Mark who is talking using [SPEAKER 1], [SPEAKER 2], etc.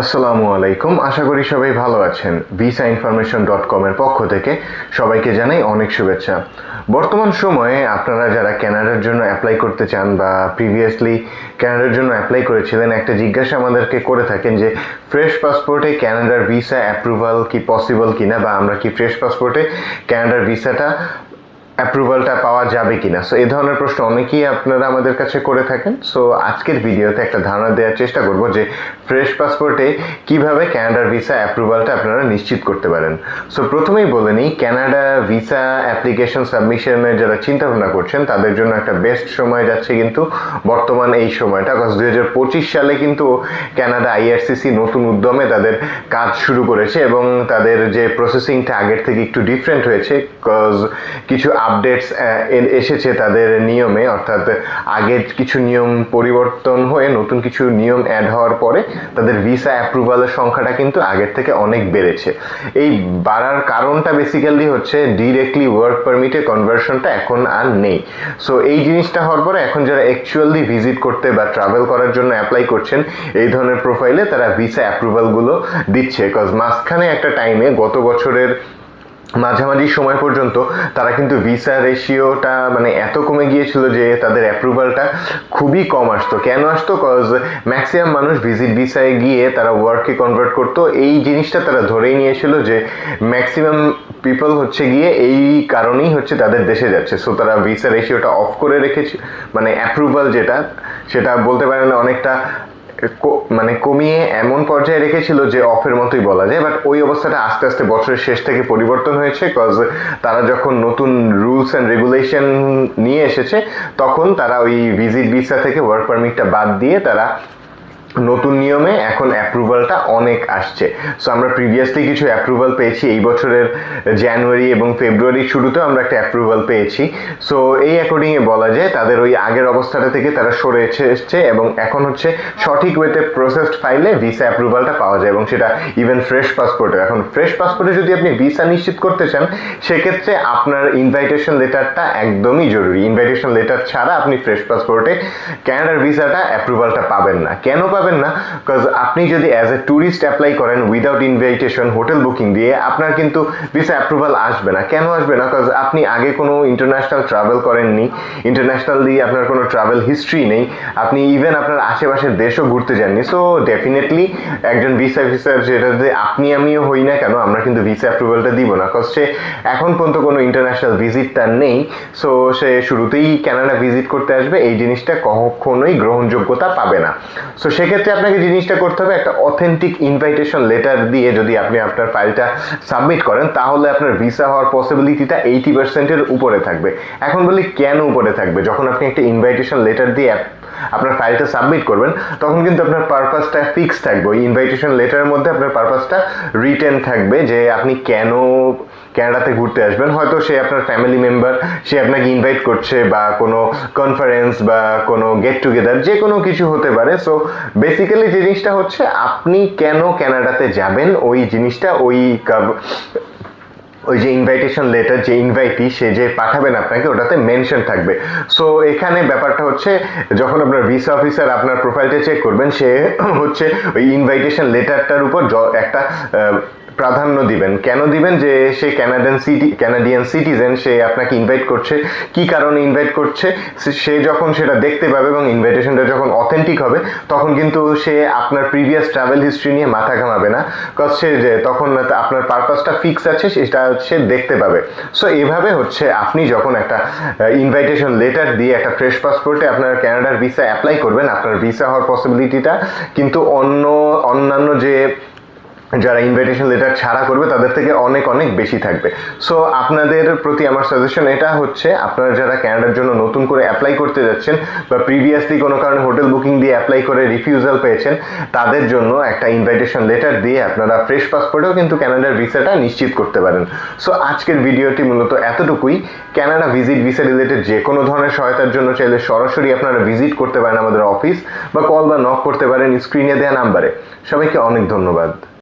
[SPEAKER 1] আসসালামু আলাইকুম। আশা করি সবাই ভালো আছেন। ভিসা ইনফরমেশন ডট কমের পক্ষ থেকে সবাইকে জানাই অনেক শুভেচ্ছা। বর্তমান সময়ে আপনারা যারা ক্যানাডার জন্য অ্যাপ্লাই করতে চান বা প্রিভিয়াসলি ক্যানাডার জন্য অ্যাপ্লাই করেছিলেন, একটা জিজ্ঞাসা আমাদেরকে করে থাকেন যে ফ্রেশ পাসপোর্টে ক্যানাডার ভিসা অ্যাপ্রুভাল কি পসিবল কিনা বা আমরা কি ফ্রেশ পাসপোর্টে ক্যানাডার ভিসাটা অ্যাপ্রুভালটা পাওয়া যাবে কিনা? সো এই ধরনের প্রশ্ন অনেকেই আপনারা আমাদের কাছে করে থাকেন। সো আজকের ভিডিওতে একটা ধারণা দেওয়ার চেষ্টা করব যে ফ্রেশ পাসপোর্টে কীভাবে ক্যানাডার ভিসা অ্যাপ্রুভালটা আপনারা নিশ্চিত করতে পারেন। সো প্রথমেই বলে নিই ক্যানাডা ভিসা অ্যাপ্লিকেশন সাবমিশনের যারা চিন্তা ভাবনা করছেন, তাদের জন্য একটা বেস্ট সময় যাচ্ছে কিন্তু বর্তমান এই সময়টা। কজ দুই হাজার পঁচিশ সালে কিন্তু ক্যানাডা আইআরসিসি নতুন উদ্যমে তাদের কাজ শুরু করেছে এবং তাদের যে প্রসেসিংটা আগের থেকে একটু ডিফারেন্ট হয়েছে। কিছু আপডেটস এসেছে তাদের নিয়মে, অর্থাৎ আগের কিছু নিয়ম পরিবর্তন হয়ে নতুন কিছু নিয়ম অ্যাড হওয়ার পরে তাদের ভিসা অ্যাপ্রুভালের সংখ্যাটা কিন্তু আগের থেকে অনেক বেড়েছে। এই বাড়ার কারণটা বেসিক্যালি হচ্ছে ডিরেক্টলি ওয়ার্ক পারমিটে কনভার্সনটা এখন আর নেই। সো এই জিনিসটা হওয়ার পরে এখন যারা অ্যাকচুয়ালি ভিজিট করতে বা ট্রাভেল করার জন্য অ্যাপ্লাই করছেন, এই ধরনের প্রোফাইলে তারা ভিসা অ্যাপ্রুভালগুলো দিচ্ছে। কজ মাঝখানে একটা টাইমে গত বছরের মাঝামাঝি সময় পর্যন্ত তারা কিন্তু ভিসা রেশিওটা মানে এত কমে গিয়েছিল যে তাদের অ্যাপ্রুভালটা খুবই কম আসতো। কেন আসতো? কজ ম্যাক্সিমাম মানুষ ভিজিট ভিসায় গিয়ে তারা ওয়ার্কে কনভার্ট করতো। এই জিনিসটা তারা ধরেই নিয়েছিল যে ম্যাক্সিমাম পিপল হচ্ছে গিয়ে এই কারণেই হচ্ছে তাদের দেশে যাচ্ছে। সো তারা ভিসা রেশিওটা অফ করে রেখেছে। মানে অ্যাপ্রুভাল যেটা, সেটা বলতে পারেন অনেকটা মানে কমিয়ে এমন পর্যায়ে রেখেছিল যে অফের মতোই বলা যায় বাট ওই অবস্থাটা আস্তে আস্তে বছরের শেষ থেকে পরিবর্তন হয়েছে কজ তারা যখন নতুন রুলস অ্যান্ড রেগুলেশন নিয়ে এসেছে, তখন তারা ওই ভিজিট ভিসা থেকে ওয়ার্ক পারমিটটা বাদ দিয়ে তারা নতুন নিয়মে এখন অ্যাপ্রুভালটা অনেক আসছে। সো আমরা প্রিভিয়াসলি কিছু অ্যাপ্রুভাল পেয়েছি, এই বছরের জানুয়ারি এবং ফেব্রুয়ারির শুরুতেও আমরা একটা অ্যাপ্রুভাল পেয়েছি। সো এই অ্যাকর্ডিংয়ে বলা যায়, তাদের ওই আগের অবস্থাটা থেকে তারা সরে এসে এসছে এবং এখন হচ্ছে সঠিক ওয়েতে প্রসেসড ফাইলে ভিসা অ্যাপ্রুভালটা পাওয়া যায় এবং সেটা ইভেন ফ্রেশ পাসপোর্টে এখন ফ্রেশ পাসপোর্টে যদি আপনি ভিসা নিশ্চিত করতে চান, সেক্ষেত্রে আপনার ইনভাইটেশন লেটারটা একদমই জরুরি। ইনভাইটেশন লেটার ছাড়া আপনি ফ্রেশ পাসপোর্টে ক্যানাডার ভিসাটা অ্যাপ্রুভালটা পাবেন না। কেন পাবেন? না কজ আপনি যদি অ্যাজ এ ট্যুরিস্ট অ্যাপ্লাই করেন উইদাউট ইনভাইটেশন হোটেল বুকিং দিয়ে, আপনার কিন্তু ভিসা অ্যাপ্রুভাল আসবে না। কেন আসবে না? কজ আপনি আগে কোনো ইন্টারন্যাশনাল ট্রাভেল করেননি ইন্টারন্যাশনাল দিয়ে আপনার কোনো ট্রাভেল হিস্ট্রি নেই, আপনি ইভেন আপনার আশেপাশের দেশও ঘুরতে যাননি। সো ডেফিনেটলি একজন ভিসা অফিসার যেটাতে আপনি আমিও হই না কেন, আমরা কিন্তু ভিসা অ্যাপ্রুভালটা দিব না। কজ সে এখন পর্যন্ত কোনো ইন্টারন্যাশনাল ভিজিট তার নেই। সো সে শুরুতেই কানাডা ভিজিট করতে আসবে, এই জিনিসটা কখনোই গ্রহণযোগ্যতা পাবে না। সো সেক্ষেত্রে আপনাকে জিনিসটা করতে হবে একটা অথেন্টিক ইনভাইটেশন লেটার দিয়ে যদি আপনি আপনার ফাইলটা সাবমিট করেন, তাহলে আপনার ভিসা হওয়ার পসিবিলিটিটা এইটি পার্সেন্টের উপরে থাকবে। এখন বলি কেন উপরে থাকবে? যখন আপনি একটা ইনভাইটেশন লেটার দিয়ে আপনার ফাইলটা সাবমিট করবেন, তখন কিন্তু আপনার পারপাসটা ফিক্স থাকবে। ওই ইনভাইটেশন লেটারের মধ্যে আপনার পারপাসটা রিটেন থাকবে যে আপনি কেন ক্যানাডাতে ঘুরতে আসবেন। হয়তো সে আপনার ফ্যামিলি মেম্বার সে আপনাকে ইনভাইট করছে বা কোনো কনফারেন্স বা কোনো গেট টুগেদার যে কোনো কিছু হতে পারে। সো বেসিক্যালি জিনিসটা হচ্ছে আপনি কেন ক্যানাডাতে যাবেন? ওই জিনিসটা, ওই ওই যে ইনভাইটেশন লেটার যে ইনভাইটি সে যে পাঠাবেন আপনাকে, ওটাতে মেনশন থাকবে। সো এখানে ব্যাপারটা হচ্ছে, যখন আপনার ভিসা অফিসার আপনার প্রোফাইলটা চেক করবেন, সে হচ্ছে ওই ইনভাইটেশন লেটারটার উপর একটা প্রাধান্য দিবেন। কেন দিবেন? যে সে ক্যানাডিয়ান সিটি ক্যানাডিয়ান সিটিজেন সে আপনাকে ইনভাইট করছে। কি কারণে ইনভাইট করছে? সে- যখন সেটা দেখতে পাবে এবং ইনভাইটেশনটা যখন অথেন্টিক হবে, তখন কিন্তু সে আপনার প্রিভিয়াস ট্রাভেল হিস্ট্রি নিয়ে মাথা ঘামাবে না। কজ সে যে, তখন আপনার পারপাসটা ফিক্স আছে, সেটা সে দেখতে পাবে। সো এভাবে হচ্ছে আপনি যখন একটা ইনভাইটেশন লেটার দিয়ে একটা ফ্রেশ পাসপোর্টে আপনার ক্যানাডার ভিসা অ্যাপ্লাই করবেন, আপনার ভিসা হওয়ার পসিবিলিটিটা কিন্তু অন্য, অন্যান্য যে যারা ইনভাইটেশন লেটার ছাড়া করবে, তাদের থেকে অনেক অনেক বেশি থাকবে। সো আপনাদের প্রতি আমার সাজেশন এটা হচ্ছে, আপনারা যারা ক্যানাডার জন্য নতুন করে অ্যাপ্লাই করতে যাচ্ছেন বা প্রিভিয়াসলি কোনো কারণে হোটেল বুকিং দিয়ে অ্যাপ্লাই করে রিফিউজাল পেয়েছেন, তাদের জন্য একটা ইনভাইটেশন লেটার দিয়ে আপনারা ফ্রেশ পাসপোর্টেও কিন্তু ক্যানাডার ভিসাটা নিশ্চিত করতে পারেন। সো আজকের ভিডিওটি মূলত এতটুকুই। ক্যানাডা ভিজিট ভিসা রিলেটেড যে কোনো ধরনের সহায়তার জন্য চাইলে সরাসরি আপনারা ভিজিট করতে পারেন আমাদের অফিস বা কল বা নক করতে পারেন স্ক্রিনে দেওয়া নাম্বারে সবাইকে অনেক ধন্যবাদ।